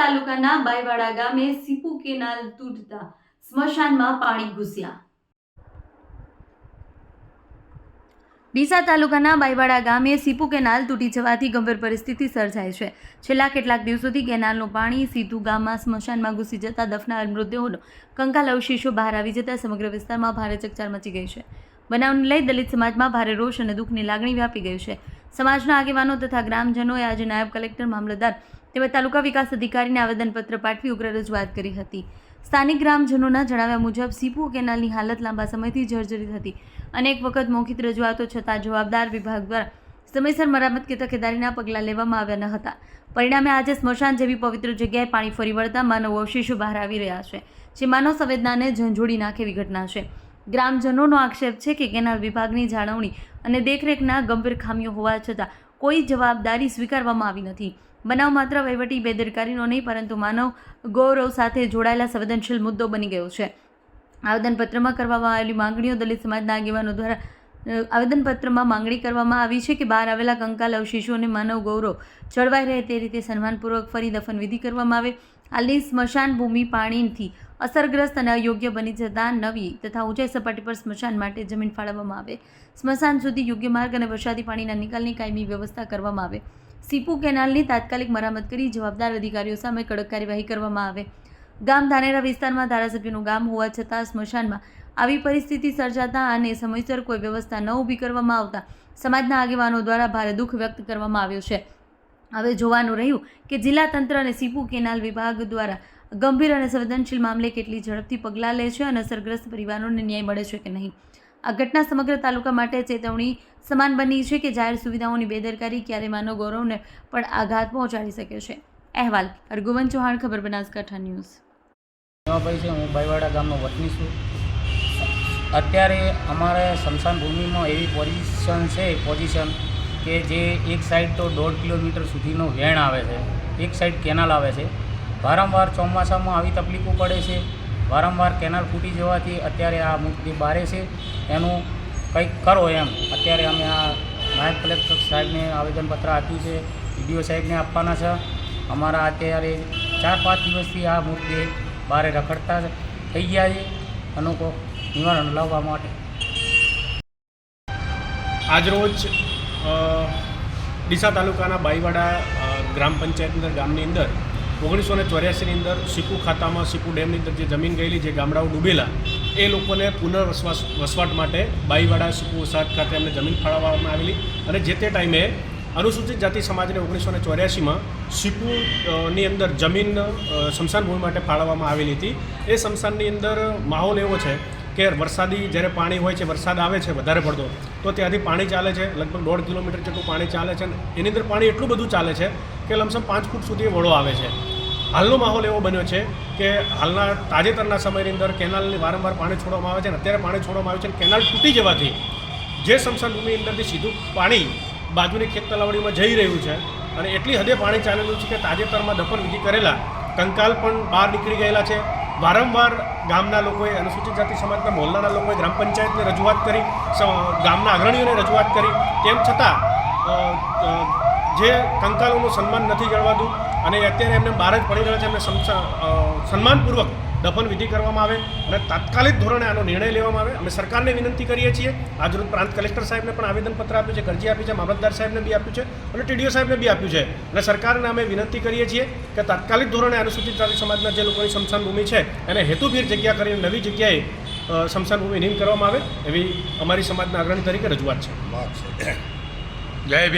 તાલુકાના બાયવાડા ગામે સીપુ કેનાલ તૂટતા સ્મશાનમાં પાણી ઘૂસ્યા. ડીસા તાલુકાના બાયવાડા ગામે સીપુ કેનાલ તૂટી જવાથી ગંભીર પરિસ્થિતિ સર્જાઈ છે. છેલ્લા કેટલાક દિવસોથી કેનાલનું પાણી સીધું ગામમાં સ્મશાનમાં ઘૂસી જતા દફનાર મૃતદેહોનો કંકાલ અવશેષો બહાર આવી જતા સમગ્ર વિસ્તારમાં ભારે ચકચાર મચી ગઈ છે. બનાવને લઈ દલિત સમાજમાં ભારે રોષ અને દુઃખની લાગણી વ્યાપી ગઈ છે. સમાજના આગેવાનો તથા ગ્રામજનોએ આજે નાયબ કલેક્ટર, મામલતદાર તેમજ તાલુકા વિકાસ અધિકારીને આવેદનપત્ર પાઠવી ઉગ્ર રજૂઆત કરી હતી. સ્થાનિક ગ્રામજનોના જણાવ્યા મુજબ સીપુ કેનાલની હાલત લાંબા સમયથી જર્જરિત હતી અનેક વખત મૌખિક રજૂઆતો છતાં જવાબદાર વિભાગ દ્વારા સમયસર મરામત કે તકેદારીના પગલાં લેવામાં આવ્યા ન હતા. પરિણામે આજે સ્મશાન જેવી પવિત્ર જગ્યાએ પાણી ફરી વળતા માનવ અવશેષો બહાર આવી રહ્યા છે, જે માનવ સંવેદનાને ઝંઝોડી નાખે ઘટના છે. ગ્રામજનોનો આક્ષેપ છે કે કેનાલ વિભાગની જાળવણી અને દેખરેખના ગંભીર ખામીઓ હોવા છતાં કોઈ જવાબદારી સ્વીકારવામાં આવી નથી. બનાવ માત્ર વહીવટી બેદરકારીનો નહીં, પરંતુ માનવ ગૌરવ સાથે જોડાયેલા સંવેદનશીલ મુદ્દો બની ગયો છે. આવેદનપત્રમાં કરવામાં આવેલી માંગણીઓ દલિત સમાજના આગેવાનો દ્વારા આવેદનપત્રમાં માંગણી કરવામાં આવી છે કે બહાર આવેલા કંકાલ અવશેષો અને માનવ ગૌરવ જળવાઈ રહે તે રીતે સન્માનપૂર્વક ફરી દફનવિધિ કરવામાં આવે. હાલની સ્મશાન ભૂમિ પાણીથી અસરગ્રસ્ત અને અયોગ્ય બની જતાં નવી તથા ઊંચાઈ સપાટી પર સ્મશાન માટે જમીન ફાળવવામાં આવે. સ્મશાન સુધી યોગ્ય માર્ગ અને વરસાદી પાણીના નિકાલની કાયમી વ્યવસ્થા કરવામાં આવે. સીપુ કેનાલની તાત્કાલિક મરામત કરી જવાબદાર અધિકારીઓ સામે કડક કાર્યવાહી કરવામાં આવે. ગામ ધાનેરા વિસ્તારમાં ધારાસભ્યનું ગામ હોવા છતાં સ્મશાનમાં આવી પરિસ્થિતિ સર્જાતા અને સમયસર કોઈ વ્યવસ્થા ન ઊભી કરવામાં આવતા સમાજના આગેવાનો દ્વારા ભારે દુઃખ વ્યક્ત કરવામાં આવ્યું છે. હવે જોવાનું રહ્યું કે જિલ્લા તંત્ર અને સીપુ કેનાલ વિભાગ દ્વારા ગંભીર અને સંવેદનશીલ મામલે કેટલી ઝડપથી પગલાં લે છે અને અસરગ્રસ્ત પરિવારોને ન્યાય મળે છે કે નહીં. આ ઘટના સમગ્ર તાલુકા માટે ચેતવણી સમાન બની છે કે જાહેર સુવિધાઓની બેદરકારી ક્યારે માનવ ગૌરવને પણ આઘાત પહોંચાડી શકે છે. અહેવાલ, અરગુવન ચૌહાણ, ખબર બનાસકાંઠા ન્યૂઝ. ભાઈ, છે, હું ભાઈવાડા ગામનો વતની છું. અત્યારે અમારે સ્મશાન ભૂમિમાં એવી પોઝિશન છે પોઝિશન કે જે એક સાઈડ તો દોઢ કિલોમીટર સુધીનો વેણ આવે છે, એક સાઈડ કેનાલ આવે છે. વારંવાર ચોમાસામાં આવી તકલીફો પડે છે. વારંવાર કેનાલ ફૂટી જવાથી અત્યારે આ મુદ્દે બારે છે. એનું કંઈક કરો એમ. અત્યારે અમે આ નાયબ કલેક્ટર સાહેબને આવેદનપત્ર આપ્યું છે. ડીડીઓ સાહેબને આપવાના છે. અમારા અત્યારે ચાર પાંચ દિવસથી આ મુદ્દે બારે રખડતા થઈ ગયા છે. અનુકો નિવારણ લાવવા માટે. આજરોજ ડીસા તાલુકાના બાઈવાડા ગ્રામ પંચાયત અંદર ગામની અંદર ઓગણીસો ને ચોર્યાસીની અંદર સીપુ ખાતામાં સીપુ ડેમની અંદર જે જમીન ગયેલી, જે ગામડાઓ ડૂબેલા, એ લોકોને પુનર્વસવાસ, વસવાટ માટે બાઈવાડા સીપુ વસાહત ખાતે એમને જમીન ફાળવવામાં આવેલી અને જે તે ટાઈમે અનુસૂચિત જાતિ સમાજને ઓગણીસો ને ચોર્યાસીમાં સીપુની અંદર જમીન શમશાન ભૂમિ માટે ફાળવવામાં આવેલી હતી. એ શમશાનની અંદર માહોલ એવો છે કે વરસાદી જ્યારે પાણી હોય છે, વરસાદ આવે છે વધારે પડતો, તો ત્યાંથી પાણી ચાલે છે, લગભગ દોઢ કિલોમીટર જેટલું પાણી ચાલે છે એની અંદર પાણી એટલું બધું ચાલે છે કે લમસમ પાંચ ફૂટ સુધી વળો આવે છે. હાલનો માહોલ એવો બન્યો છે કે હાલના તાજેતરના સમયની અંદર કેનાલની વારંવાર પાણી છોડવામાં આવે છે અને અત્યારે પાણી છોડવામાં આવે છે કેનાલ તૂટી જવાથી જે સ્મશાન ભૂમિ અંદરથી સીધું પાણી બાજુની ખેત તલાવડીમાં જઈ રહ્યું છે અને એટલી હદે પાણી ચાલેલું છે કે તાજેતરમાં દફન વિધિ કરેલા કંકાલ પણ બહાર નીકળી ગયેલા છે. વારંવાર ગામના લોકોએ, અનુસૂચિત જાતિ સમાજના મોહલ્લાના લોકોએ, ગ્રામ પંચાયતને રજૂઆત કરી ગામના અગ્રણીઓને રજૂઆત કરી. તેમ છતાં જે કંકાલોનું સન્માન નથી જળવાતું અને અત્યારે એમને બહાર જ પડી રહ્યા છે. એમને સમસા- સન્માનપૂર્વક દફન વિધિ કરવામાં આવે અને તાત્કાલિક ધોરણે આનો નિર્ણય લેવામાં આવે. અમે સરકારને વિનંતી કરીએ છીએ. આજરોજ પ્રાંત કલેક્ટર સાહેબને પણ આવેદનપત્ર આપ્યું છે. અરજી આપી છે. મામલતદાર સાહેબને બી આપ્યું છે. અને ટીડીઓ સાહેબને બી આપ્યું છે. અને સરકારને અમે વિનંતી કરીએ છીએ કે તાત્કાલિક ધોરણે અનુસૂચિત જાતિ સમાજના જે લોકોની સ્મશાન ભૂમિ છે એને હેતુભીર જગ્યા કરીને નવી જગ્યાએ અ, સ્મશાન ભૂમિ નિમ કરવામાં આવે એવી અમારી સમાજના અગ્રણી તરીકે રજૂઆત છે. જય